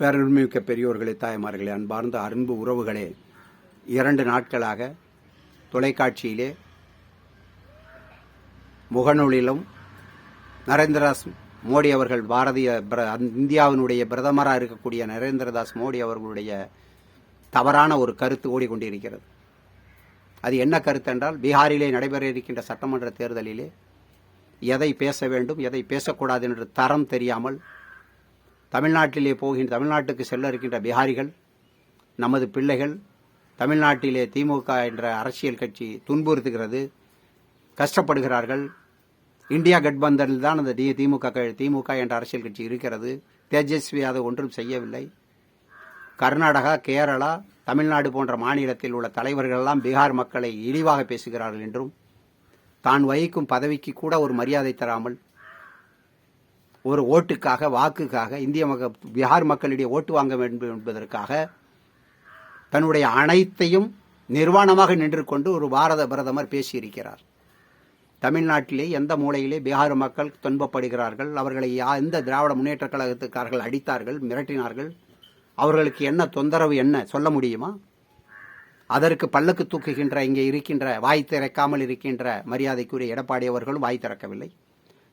பேரன்மிக்க பெரியோர்களே தாய்மார்களே அன்பார்ந்த அன்பு உறவுகளே இரண்டு நாட்களாக தொலைக்காட்சியிலே முகநூலிலும் நரேந்திரதாஸ் மோடி அவர்கள் பாரதிய பிர- இந்தியாவினுடைய பிரதமராக இருக்கக்கூடிய நரேந்திரதாஸ் மோடி அவர்களுடைய தவறான ஒரு கருத்து ஓடிக்கொண்டிருக்கிறது. அது என்ன கருத்து என்றால் பீகாரிலே நடைபெற இருக்கின்ற சட்டமன்ற தேர்தலிலே எதை பேச வேண்டும் எதை பேசக்கூடாது என்று தரம் தெரியாமல் தமிழ்நாட்டிலே போகின்ற தமிழ்நாட்டுக்கு செல்ல இருக்கின்ற பிகாரிகள் நமது பிள்ளைகள் தமிழ்நாட்டிலே திமுக என்ற அரசியல் கட்சி துன்புறுத்துகிறது கஷ்டப்படுகிறார்கள். இந்தியா கட்பந்தனில் தான் அந்த தி- திமுக க- திமுக என்ற அரசியல் கட்சி இருக்கிறது. தேஜஸ்வி அதை ஒன்றும் செய்யவில்லை. கர்நாடகா கேரளா தமிழ்நாடு போன்ற மாநிலத்தில் உள்ள தலைவர்கள் எல்லாம் பீகார் மக்களை இழிவாக பேசுகிறார்கள் என்றும் தான் வகிக்கும் பதவிக்கு கூட ஒரு மரியாதை தராமல் ஒரு ஓட்டுக்காக வாக்குக்காக இந்திய மக பீகார் மக்களிடையே ஓட்டு வாங்க வேண்டும் என்பதற்காக தன்னுடைய அனைத்தையும் நிர்வாணமாக நின்று கொண்டு ஒரு பாரத பிரதமர் பேசியிருக்கிறார். தமிழ்நாட்டிலே எந்த மூலையிலே பீகார் மக்கள் துன்பப்படுகிறார்கள் அவர்களை யா- எந்த திராவிட முன்னேற்ற கழகத்துக்காரர்கள் அடித்தார்கள் மிரட்டினார்கள் அவர்களுக்கு என்ன தொந்தரவு என்ன சொல்ல முடியுமா? அதற்கு பல்லக்கு தூக்குகின்ற இங்கே இருக்கின்ற வாய் திறக்காமல் இருக்கின்ற மரியாதைக்குரிய எடப்பாடி அவர்களும் வாய் திறக்கவில்லை.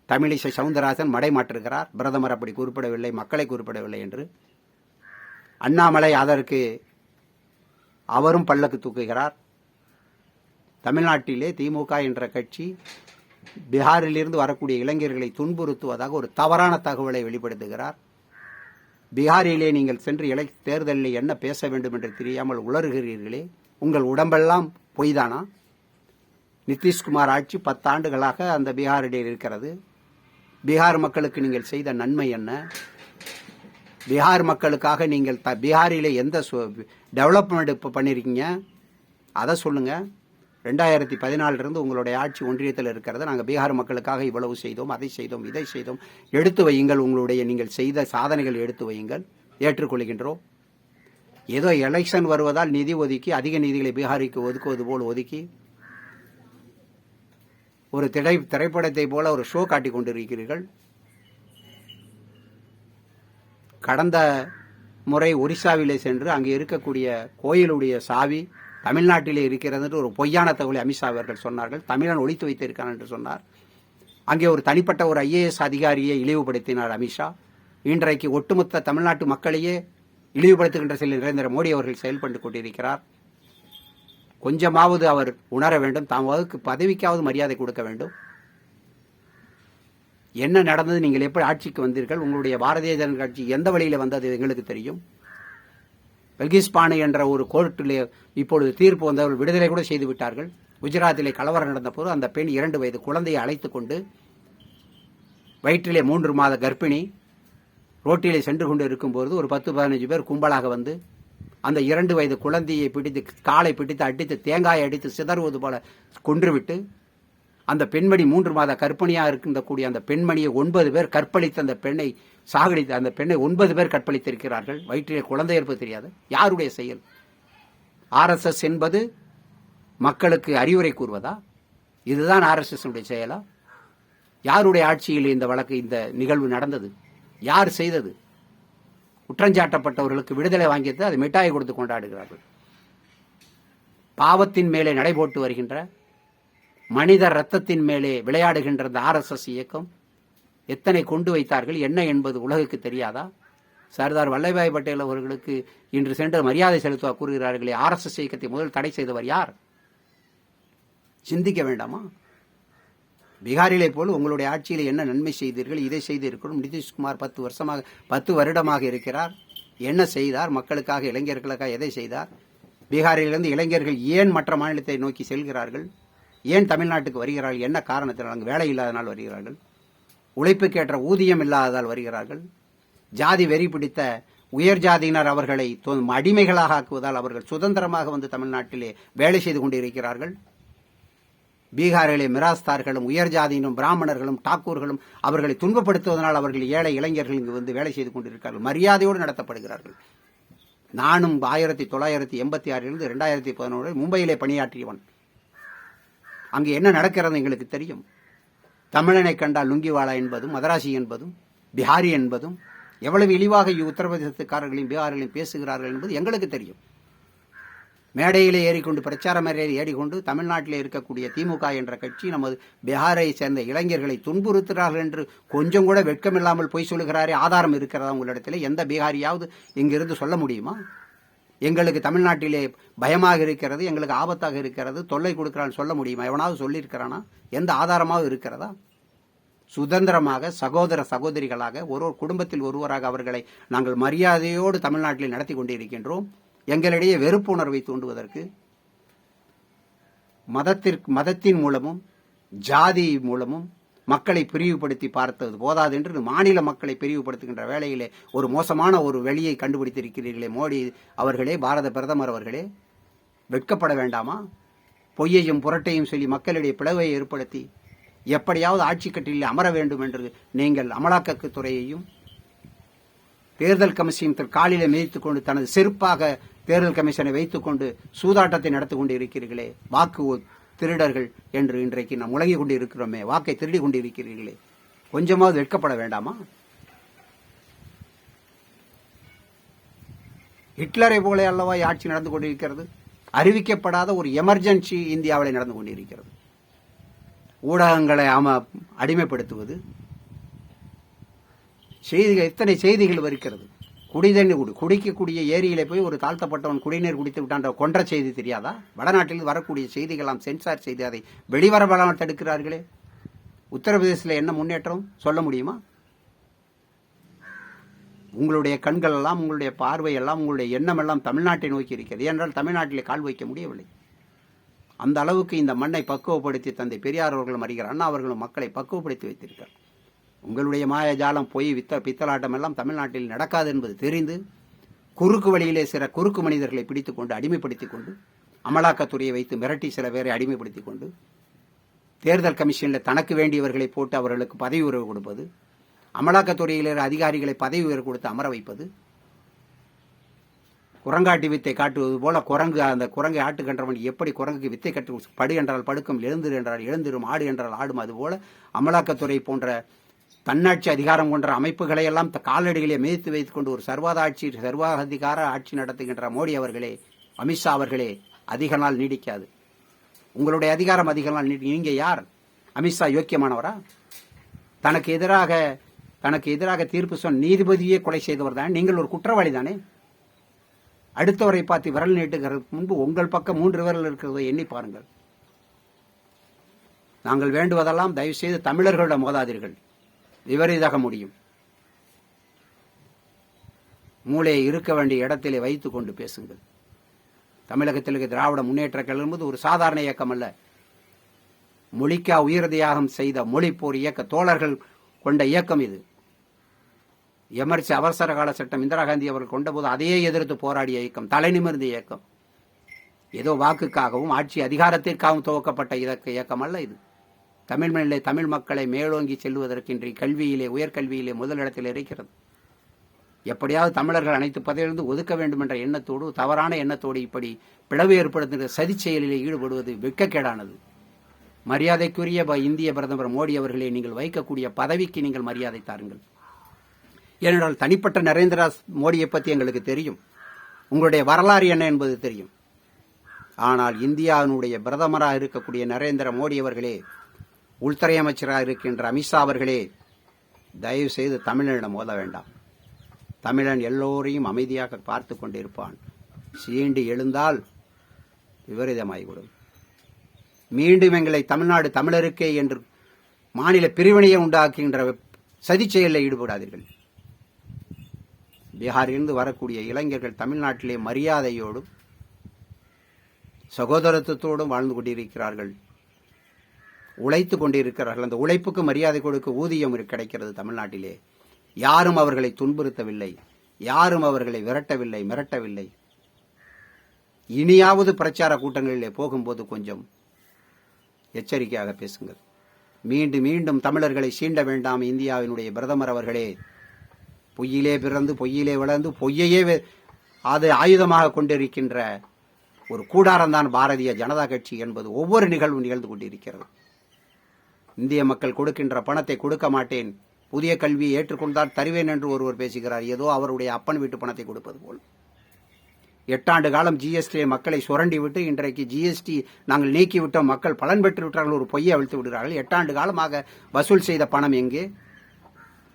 தமிழிசை சவுந்தரராஜன் மடைமாற்றுகிறார் பிரதமர் அப்படி குறிப்பிடவில்லை மக்களை குறிப்பிடவில்லை என்று. அண்ணாமலை அதற்கு அவரும் பல்லக்கு தூக்குகிறார். தமிழ்நாட்டிலே திமுக என்ற கட்சி பீகாரிலிருந்து வரக்கூடிய இளைஞர்களை துன்புறுத்துவதாக ஒரு தவறான தகவலை வெளிப்படுத்துகிறார். பீகாரிலே நீங்கள் சென்று இலை தேர்தலில் என்ன பேச வேண்டும் என்று தெரியாமல் உளறுகிறீர்களே உங்கள் உடம்பெல்லாம் பொய்தானா? நிதிஷ்குமார் ஆட்சி பத்தாண்டுகளாக அந்த பீகாரிலே இருக்கிறது. பீகார் மக்களுக்கு நீங்கள் செய்த நன்மை என்ன? பீகார் மக்களுக்காக நீங்கள் த பீகாரிலே எந்த டெவலப்மெண்ட் இப்போ பண்ணியிருக்கீங்க அதை சொல்லுங்கள் ரெண்டாயிரத்தி பதினாலிருந்து உங்களுடைய ஆட்சி ஒன்றியத்தில் இருக்கிறத நாங்கள் பீகார் மக்களுக்காக இவ்வளவு செய்தோம் அதை செய்தோம் இதை செய்தோம். எடுத்து வையுங்கள் உங்களுடைய நீங்கள் செய்த சாதனைகள் எடுத்து வையுங்கள். ஏற்றுக்கொள்கின்றோம். ஏதோ எலெக்ஷன் வருவதால் நிதி ஒதுக்கி அதிக நிதிகளை பீகாரிக்கு ஒதுக்குவது போல் ஒதுக்கி ஒரு திரை திரைப்படத்தை போல ஒரு ஷோ காட்டி கொண்டிருக்கிறீர்கள். கடந்த முறை ஒரிசாவிலே சென்று அங்கே இருக்கக்கூடிய கோயிலுடைய சாவி தமிழ்நாட்டிலே இருக்கிறது என்று ஒரு பொய்யான தகவலை அமித்ஷா அவர்கள் சொன்னார்கள். தமிழன் ஒழித்து வைத்திருக்கான் என்று சொன்னார். அங்கே ஒரு தனிப்பட்ட ஒரு ஐஏஎஸ் அதிகாரியை இழிவுபடுத்தினார் அமித்ஷா இன்றைக்கு ஒட்டுமொத்த தமிழ்நாட்டு மக்களையே இழிவுபடுத்துகின்ற சில நரேந்திர மோடி அவர்கள் செயல்பட்டு கொண்டிருக்கிறார். கொஞ்சமாவது அவர் உணர வேண்டும். தாம் வகுக்கு பதவிக்காவது மரியாதை கொடுக்க வேண்டும். என்ன நடந்தது? நீங்கள் எப்படி ஆட்சிக்கு வந்தீர்கள்? உங்களுடைய பாரதிய ஜனதா கட்சி எந்த வழியில் வந்தது? எங்களுக்கு தெரியும். பெல்கிஸ் பானு என்ற ஒரு கோர்ட்டிலே இப்பொழுது தீர்ப்பு வந்தவர்கள் விடுதலை கூட செய்து விட்டார்கள். குஜராத்திலே கலவரம் நடந்த போது அந்த பெண் இரண்டு வயது குழந்தையை அழைத்து கொண்டு வயிற்றிலே மூன்று மாத கர்ப்பிணி ரோட்டிலே சென்று கொண்டு இருக்கும்போது ஒரு பத்து பதினஞ்சு பேர் கும்பலாக வந்து அந்த இரண்டு வயது குழந்தையை பிடித்து காலை பிடித்து அடித்து தேங்காயை அடித்து சிதறுவது போல கொன்றுவிட்டு அந்த பெண்மணி மூன்று மாத கற்பனையாக இருக்கக்கூடிய அந்த பெண்மணியை ஒன்பது பேர் கற்பழித்த அந்த பெண்ணை சாகடித்த அந்த பெண்ணை ஒன்பது பேர் கற்பழித்திருக்கிறார்கள். வயிற்றிலே குழந்தை இருப்பது தெரியாது. யாருடைய செயல்? ஆர்எஸ்எஸ் என்பது மக்களுக்கு அறிவுரை கூறுவதா? இதுதான் ஆர்எஸ்எஸ் செயலா? யாருடைய ஆட்சியில் இந்த வழக்கு இந்த நிகழ்வு நடந்தது? யார் செய்தது? குற்றஞ்சாட்டப்பட்டவர்களுக்கு விடுதலை வாங்கியது அது மிட்டாயை கொடுத்து கொண்டாடுகிறார்கள். பாவத்தின் மேலே நடைபோட்டு வருகின்ற மனித ரத்தத்தின் மேலே விளையாடுகின்ற இந்த ஆர்எஸ்எஸ் இயக்கம் எத்தனை கொண்டு வைத்தார்கள் என்ன என்பது உலகுக்கு தெரியாதா? சர்தார் வல்லபாய் பட்டேல் அவர்களுக்கு இன்று சென்று மரியாதை செலுத்துவா கூறுகிறார்களே ஆர்எஸ்எஸ் இயக்கத்தை முதல் தடை செய்தவர் யார்? சிந்திக்க வேண்டாமா? பீகாரிலே போல் உங்களுடைய ஆட்சியில் என்ன நன்மை செய்தீர்கள் இதை செய்திருக்கிறோம். நிதிஷ்குமார் பத்து வருஷமாக பத்து வருடமாக இருக்கிறார். என்ன செய்தார்? மக்களுக்காக இளைஞர்களுக்காக எதை செய்தார்? பீகாரிலிருந்து இளைஞர்கள் ஏன் மற்ற மாநிலத்தை நோக்கி செல்கிறார்கள்? ஏன் தமிழ்நாட்டுக்கு வருகிறார்கள்? என்ன காரணத்தினால் அங்கு வேலை இல்லாதனால் வருகிறார்கள்? உழைப்புக்கேற்ற ஊதியம் இல்லாததால் வருகிறார்கள்? ஜாதி வெறி பிடித்த உயர் ஜாதியினர் அவர்களை அடிமைகளாக ஆக்குவதால் அவர்கள் சுதந்திரமாக வந்து தமிழ்நாட்டிலே வேலை செய்து கொண்டிருக்கிறார்கள்? பீகாரிலே மிராஸ்தார்களும் உயர் ஜாதியினும் பிராமணர்களும் டாக்கூர்களும் அவர்களை துன்பப்படுத்துவதனால் அவர்கள் ஏழை இளைஞர்கள் இங்கு வந்து வேலை செய்து கொண்டிருக்கிறார்கள். மரியாதையோடு நடத்தப்படுகிறார்கள். நானும் ஆயிரத்தி தொள்ளாயிரத்தி எண்பத்தி ஆறிலிருந்து ரெண்டாயிரத்தி பதினோரு மும்பையிலே பணியாற்றியவன். அங்கு என்ன நடக்கிறது எங்களுக்கு தெரியும். தமிழனை கண்டால் லுங்கிவாலா என்பதும் மதராசி என்பதும் பிஹாரி என்பதும் எவ்வளவு இழிவாக உத்தரப்பிரதேசத்துக்காரர்களையும் பீகாரிகளையும் பேசுகிறார்கள் என்பது எங்களுக்கு தெரியும். மேடையிலே ஏறிக்கொண்டு பிரச்சார மேடையில் ஏறிக்கொண்டு தமிழ்நாட்டில் இருக்கக்கூடிய திமுக என்ற கட்சி நமது பீகாரை சேர்ந்த இளைஞர்களை துன்புறுத்துகிறார்கள் என்று கொஞ்சம் கூட வெட்கமில்லாமல் பொய் சொல்லுகிறாரே ஆதாரம் இருக்கிறதா உங்களிடத்தில்? எந்த பீகாரியாவது இங்கிருந்து சொல்ல முடியுமா? எங்களுக்கு தமிழ்நாட்டிலே பயமாக இருக்கிறது எங்களுக்கு ஆபத்தாக இருக்கிறது தொல்லை கொடுக்கிறான்னு சொல்ல முடியுமா? எவனாவது சொல்லியிருக்கிறானா? எந்த ஆதாரமாவது இருக்கிறதா? சுதந்திரமாக சகோதர சகோதரிகளாக ஒரு ஒரு குடும்பத்தில் ஒருவராக அவர்களை நாங்கள் மரியாதையோடு தமிழ்நாட்டில் நடத்தி கொண்டிருக்கின்றோம். எங்களிடையே வெறுப்புணர்வை தூண்டுவதற்கு மதத்திற்கு மதத்தின் மூலமும் ஜாதி மூலமும் மக்களை பிரிவுபடுத்தி பார்த்தது போதாது என்று மாநில மக்களை பிரிவுபடுத்துகின்ற வேளையிலே ஒரு மோசமான ஒரு வெளியை கண்டுபிடித்திருக்கிறீர்களே மோடி அவர்களே பாரத பிரதமர் அவர்களே. வெட்கப்பட வேண்டாமா? பொய்யையும் புரட்டையும் சொல்லி மக்களிடையே பிளவை ஏற்படுத்தி எப்படியாவது ஆட்சி கட்டிலில் அமர வேண்டும் என்று நீங்கள் அமலாக்கத்துறையையும் தேர்தல் கமிஷன் காலிலே மிதித்துக் கொண்டு தனது செருப்பாக தேர்தல் கமிஷனை வைத்துக் கொண்டு சூதாட்டத்தை நடத்தி கொண்டு இருக்கிறீர்களே வாக்கு திருடர்கள் என்று இன்றைக்கு நாம் உலகி கொண்டு இருக்கிறோமே வாக்கை திருடி கொண்டு இருக்கிறீர்களே கொஞ்சமாவது வெட்கப்பட வேண்டாமா? ஹிட்லரை போல அல்லவா ஆட்சி நடந்து கொண்டிருக்கிறது? அறிவிக்கப்படாத ஒரு எமர்ஜென்சி இந்தியாவில் நடந்து கொண்டிருக்கிறது. ஊடகங்களை ஆம அடிமைப்படுத்துவது செய்திகள் எத்தனை செய்திகள் வருகிறது? குடிதண்ணி குடி குடிக்கக்கூடிய ஏரியில போய் ஒரு தாழ்த்தப்பட்டவன் குடிநீர் குடித்து விட்டான்ற கொன்ற செய்தி தெரியாதா? வடநாட்டில் வரக்கூடிய செய்திகளாம் சென்சார் செய்து அதை வெளிவர வெளிவரப்படாமல் தடுக்கிறார்களே உத்தரப்பிரதேசத்தில் என்ன முன்னேற்றம் சொல்ல முடியுமா? உங்களுடைய கண்கள் எல்லாம் உங்களுடைய பார்வை எல்லாம் உங்களுடைய எண்ணம் எல்லாம் தமிழ்நாட்டை நோக்கி இருக்கிறது. ஏனென்றால் தமிழ்நாட்டிலே கால் வைக்க முடியவில்லை. அந்த அளவுக்கு இந்த மண்ணை பக்குவப்படுத்தி தந்தை பெரியார் அவர்களும் அறிகிறார் அண்ணா அவர்களும் மக்களை பக்குவப்படுத்தி வைத்திருக்கிறார் உங்களுடைய மாயஜாலம் பொய் வித்த பித்தலாட்டம் எல்லாம் தமிழ்நாட்டில் நடக்காது என்பது தெரிந்து குறுக்கு வழியிலே சில குறுக்கு மனிதர்களை பிடித்து கொண்டு அடிமைப்படுத்திக் கொண்டு அமலாக்கத்துறையை வைத்து மிரட்டி சில பேரை அடிமைப்படுத்திக் கொண்டு தேர்தல் கமிஷனில் தனக்கு வேண்டியவர்களை போட்டு அவர்களுக்கு பதவி உயர்வு கொடுப்பது அமலாக்கத்துறையில் அதிகாரிகளை பதவி உயர்வு கொடுத்து அமர வைப்பது குரங்காட்டி வித்தை காட்டுவது போல குரங்கு அந்த குரங்கை ஆட்டுகின்றவன் எப்படி குரங்குக்கு வித்தை கட்டு படு என்றால் படுக்கும் எழுந்திரு என்றால் எழுந்திரும் ஆடு என்றால் ஆடும் அதுபோல அமலாக்கத்துறை போன்ற தன்னாட்சி அதிகாரம் கொண்ட அமைப்புகளை எல்லாம் காலடிகளை மிதித்து வைத்துக் கொண்டு ஒரு சர்வாதாட்சி சர்வாதிகார ஆட்சி நடத்துகின்ற மோடி அவர்களே அமித்ஷா அவர்களே அதிக நாள் நீடிக்காது. உங்களுடைய அதிகாரம் அதிக நாள் நீடி நீங்க யார்? அமித்ஷா யோக்கியமானவரா? தனக்கு எதிராக தனக்கு எதிராக தீர்ப்பு சொன்ன நீதிபதியே கொலை செய்தவர் தான்? நீங்கள் ஒரு குற்றவாளி தானே? அடுத்தவரை பார்த்து விரல் நீட்டுகிறதுக்கு முன்பு உங்கள் பக்கம் மூன்று விரல் இருக்கிறதை எண்ணி பாருங்கள். நாங்கள் வேண்டுவதெல்லாம் தயவு செய்து தமிழர்களிடம் மோதாதீர்கள். விபரீதாக முடியும். மூளையை இருக்க வேண்டிய இடத்திலே வைத்து கொண்டு பேசுங்கள். தமிழகத்தில் இருக்க திராவிட முன்னேற்ற கழகம் என்பது ஒரு சாதாரண இயக்கம் அல்ல. மொழிக்கா உயிர் தியாகம் செய்த மொழி போர் இயக்க தோழர்கள் கொண்ட இயக்கம் இது. எமர்ஜி அவசர கால சட்டம் இந்திரா காந்தி அவர்கள் கொண்டபோது அதையே எதிர்த்து போராடிய இயக்கம். தலைநிமிர்ந்த இயக்கம். ஏதோ வாக்குக்காகவும் ஆட்சி அதிகாரத்திற்காகவும் துவக்கப்பட்ட இதற்கு இயக்கம் அல்ல இது. தமிழ் மண்ணிலே தமிழ் மக்களை மேலோங்கி செல்வதற்கின்றி கல்வியிலே உயர்கல்வியிலே முதலிடத்தில் இருக்கிறது. எப்படியாவது தமிழர்கள் அனைத்து பதவியிலிருந்து ஒதுக்க வேண்டும் என்ற எண்ணத்தோடு தவறான எண்ணத்தோடு இப்படி பிளவு ஏற்படுத்துகிற சதி செயலிலே ஈடுபடுவது வெட்கக்கேடானது மரியாதைக்குரிய ப- இந்திய பிரதமர் மோடி அவர்களே நீங்கள் வைக்கக்கூடிய பதவிக்கு நீங்கள் மரியாதை தாருங்கள். ஏனென்றால் தனிப்பட்ட நரேந்திர மோடியை பற்றி எங்களுக்கு தெரியும். உங்களுடைய வரலாறு என்ன என்பது தெரியும். ஆனால் இந்தியாவினுடைய பிரதமராக இருக்கக்கூடிய நரேந்திர மோடி அவர்களே உள்துறை அமைச்சராக இருக்கின்ற அமித்ஷா அவர்களே தயவு செய்து தமிழனிடம் மோத வேண்டாம். தமிழன் எல்லோரையும் அமைதியாக பார்த்து கொண்டிருப்பான். சீண்டி எழுந்தால் விபரீதமாகிவிடும் மீண்டும் எங்களை தமிழ்நாடு தமிழருக்கே என்று மாநில பிரிவினையை உண்டாக்குகின்ற சதி செயலில் ஈடுபடாதீர்கள். பீகாரிலிருந்து வரக்கூடிய இளைஞர்கள் தமிழ்நாட்டிலே மரியாதையோடும் சகோதரத்துவத்தோடும் வாழ்ந்து கொண்டிருக்கிறார்கள். உழைத்து கொண்டிருக்கிறார்கள். அந்த உழைப்புக்கு மரியாதை கொடுக்க ஊதியம் கிடைக்கிறது தமிழ்நாட்டிலே. யாரும் அவர்களை துன்புறுத்தவில்லை. யாரும் அவர்களை விரட்டவில்லை மிரட்டவில்லை. இனியாவது பிரச்சார கூட்டங்களிலே போகும்போது கொஞ்சம் எச்சரிக்கையாக பேசுங்கள். மீண்டும் மீண்டும் தமிழர்களை சீண்ட வேண்டாம் இந்தியாவினுடைய பிரதமர் அவர்களே. பொய்யிலே பிறந்து பொய்யிலே வளர்ந்து பொய்யையே அதை அது ஆயுதமாக கொண்டிருக்கின்ற ஒரு கூடாரம்தான் பாரதிய ஜனதா கட்சி என்பது ஒவ்வொரு நிகழ்வும் நிகழ்ந்து கொண்டிருக்கிறது. இந்திய மக்கள் கொடுக்கின்ற பணத்தை கொடுக்க மாட்டேன். புதிய கல்வியை ஏற்றுக்கொண்டால் தருவேன் என்று ஒருவர் பேசுகிறார். ஏதோ அவருடைய அப்பன் வீட்டு பணத்தை கொடுப்பது போல். எட்டாண்டு காலம் ஜிஎஸ்டி மக்களை சுரண்டி விட்டு இன்றைக்கு ஜிஎஸ்டி நாங்கள் நீக்கிவிட்டோம். மக்கள் பலன் பெற்று விட்டார்கள் ஒரு பொய்யை அவிழ்த்து விடுகிறார்கள். எட்டாண்டு காலமாக வசூல் செய்த பணம் எங்கே?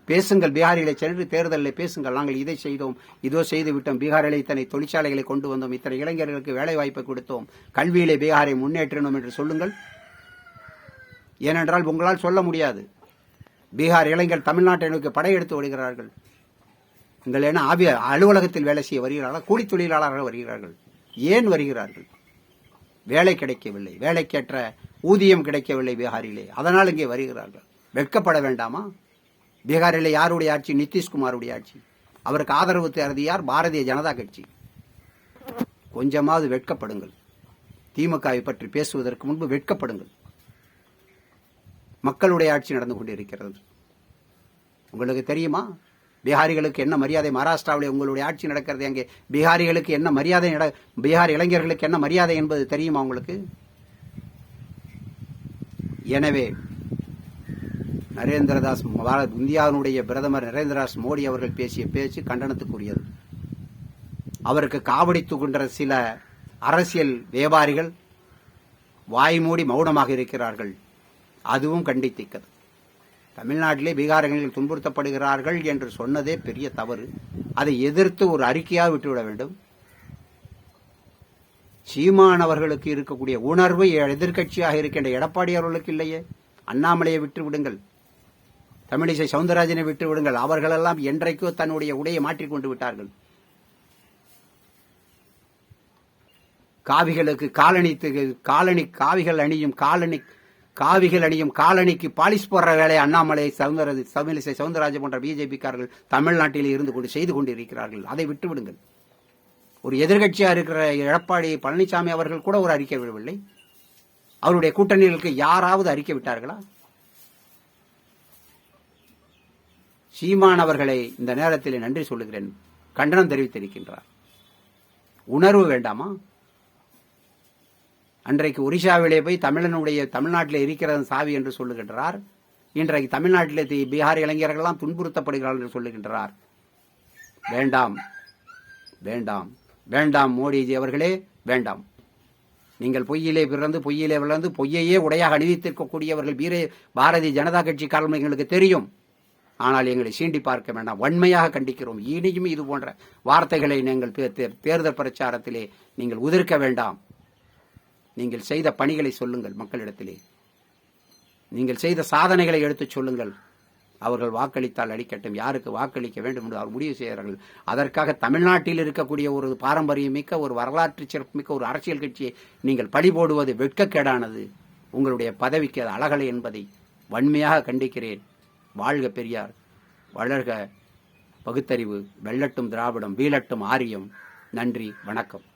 பேசுங்கள். பீகாரிகளை சென்று தேர்தலில் பேசுங்கள். நாங்கள் இதை செய்தோம். இதோ செய்து விட்டோம் பீகாரில் இத்தனை தொழிற்சாலைகளை கொண்டு வந்தோம். இத்தனை இளைஞர்களுக்கு வேலை வாய்ப்பை கொடுத்தோம். கல்வியிலே பீகாரை முன்னேற்றினோம் என்று சொல்லுங்கள். ஏனென்றால் உங்களால் சொல்ல முடியாது. பீகார் இளைஞர் தமிழ்நாட்டை நோக்கி படையெடுத்து வருகிறார்கள் நீங்கள் என ஆபிய அலுவலகத்தில் வேலை செய்ய வருகிறார்கள்? கூலி தொழிலாளர்கள் வருகிறார்கள். ஏன் வருகிறார்கள்? வேலை கிடைக்கவில்லை. வேலைக்கேற்ற ஊதியம் கிடைக்கவில்லை பீகாரிலே. அதனால் இங்கே வருகிறார்கள். வெட்கப்பட வேண்டாமா? பீகாரில் யாருடைய ஆட்சி? நிதிஷ்குமாருடைய ஆட்சி. அவருக்கு ஆதரவு தருது யார்? பாரதிய ஜனதா கட்சி. கொஞ்சமாவது வெட்கப்படுங்கள். திமுகவை பற்றி பேசுவதற்கு முன்பு வெட்கப்படுங்கள். மக்களுடைய ஆட்சி நடந்து கொண்டிருக்கிறது. உங்களுக்கு தெரியுமா? பீகாரிகளுக்கு என்ன மரியாதை மகாராஷ்டிராவில் உங்களுடைய ஆட்சி நடக்கிறது அங்கே. பீகாரிகளுக்கு என்ன மரியாதை நட பீகார் இளைஞர்களுக்கு என்ன மரியாதை என்பது தெரியுமா உங்களுக்கு? எனவே நரேந்திரதாஸ் இந்தியாவினுடைய பிரதமர் நரேந்திரதாஸ் மோடி அவர்கள் பேசிய பேச்சு கண்டனத்துக்குரியது. அவருக்கு காவடி தூக்குகின்ற சில அரசியல் வியாபாரிகள் வாய்மூடி மௌனமாக இருக்கிறார்கள். அதுவும் கண்டித்திக்கது. தமிழ்நாட்டிலே பீகாரங்களில் துன்புறுத்தப்படுகிறார்கள் என்று சொன்னதே பெரிய தவறு. அதை எதிர்த்து ஒரு அறிக்கையாக விட்டுவிட வேண்டும். சீமானவர்களுக்கு இருக்கக்கூடிய உணர்வு எதிர்க்கட்சியாக இருக்கின்ற எடப்பாடி அவர்களுக்கு இல்லையே. அண்ணாமலையை விட்டு விடுங்கள் தமிழிசை சவுந்தரராஜனை விட்டு விடுங்கள் அவர்களெல்லாம் என்றைக்கோ தன்னுடைய உடையை மாற்றிக்கொண்டு விட்டார்கள். காவிகளுக்கு காலணித்து காலனி காவிகள் அணியும் காலனி காவிகள் அணியும் காலணிக்கு பாலிஷ் போடுற வேலையை அண்ணாமலை சவுந்தர தமிழிசை சவுந்தரராஜ போன்ற பிஜேபிக்காரர்கள் தமிழ்நாட்டில் இருந்து கொண்டு செய்து கொண்டிருக்கிறார்கள். அதை விட்டுவிடுங்கள் ஒரு எதிர்கட்சியாக இருக்கிற எடப்பாடி பழனிசாமி அவர்கள் கூட ஒரு அறிக்கை விடவில்லை. அவருடைய கூட்டணிகளுக்கு யாராவது அறிக்கை விட்டார்களா? சீமான் அவர்களை இந்த நேரத்தில் நன்றி சொல்லுகிறேன். கண்டனம் தெரிவித்திருக்கின்றார். உணர்வு வேண்டாமா? அன்றைக்கு ஒரிசாவிலே போய் தமிழனுடைய தமிழ்நாட்டில் இருக்கிறது சாவி என்று சொல்லுகின்றார். இன்றைக்கு தமிழ்நாட்டில் தி- பீகார் இளைஞர்கள்லாம் துன்புறுத்தப்படுகிறார்கள் என்று சொல்லுகின்றார். வேண்டாம் வேண்டாம் வேண்டாம் மோடிஜி அவர்களே வேண்டாம். நீங்கள் பொய்யிலே பிறந்து பொய்யிலே வளர்ந்து பொய்யையே உடையாக அணிவித்திருக்கக்கூடியவர்கள் வீர பாரதிய ஜனதா கட்சிக்காரர்கள் எங்களுக்கு தெரியும். ஆனால் எங்களை சீண்டி பார்க்க வேண்டாம். வன்மையாக கண்டிக்கிறோம். இனியும் இது போன்ற வார்த்தைகளை நீங்கள் தேர்தல் பிரச்சாரத்திலே நீங்கள் உதிர்க்க வேண்டாம். நீங்கள் செய்த பணிகளை சொல்லுங்கள் மக்களிடத்திலே. நீங்கள் செய்த சாதனைகளை எடுத்துச் சொல்லுங்கள். அவர்கள் வாக்களித்தால் அளிக்கட்டும் யாருக்கு வாக்களிக்க வேண்டும் என்று அவர் முடிவு செய்கிறார்கள். அதற்காக தமிழ்நாட்டில் இருக்கக்கூடிய ஒரு பாரம்பரியமிக்க ஒரு வரலாற்று சிறப்புமிக்க ஒரு அரசியல் கட்சியை நீங்கள் பழி போடுவது வெட்கக்கேடானது. உங்களுடைய பதவிக்கு அது அழகலை என்பதை வன்மையாக கண்டிக்கிறேன். வாழ்க பெரியார். வளர்க பகுத்தறிவு. வெள்ளட்டும் திராவிடம் வீழட்டும் ஆரியம். நன்றி வணக்கம்.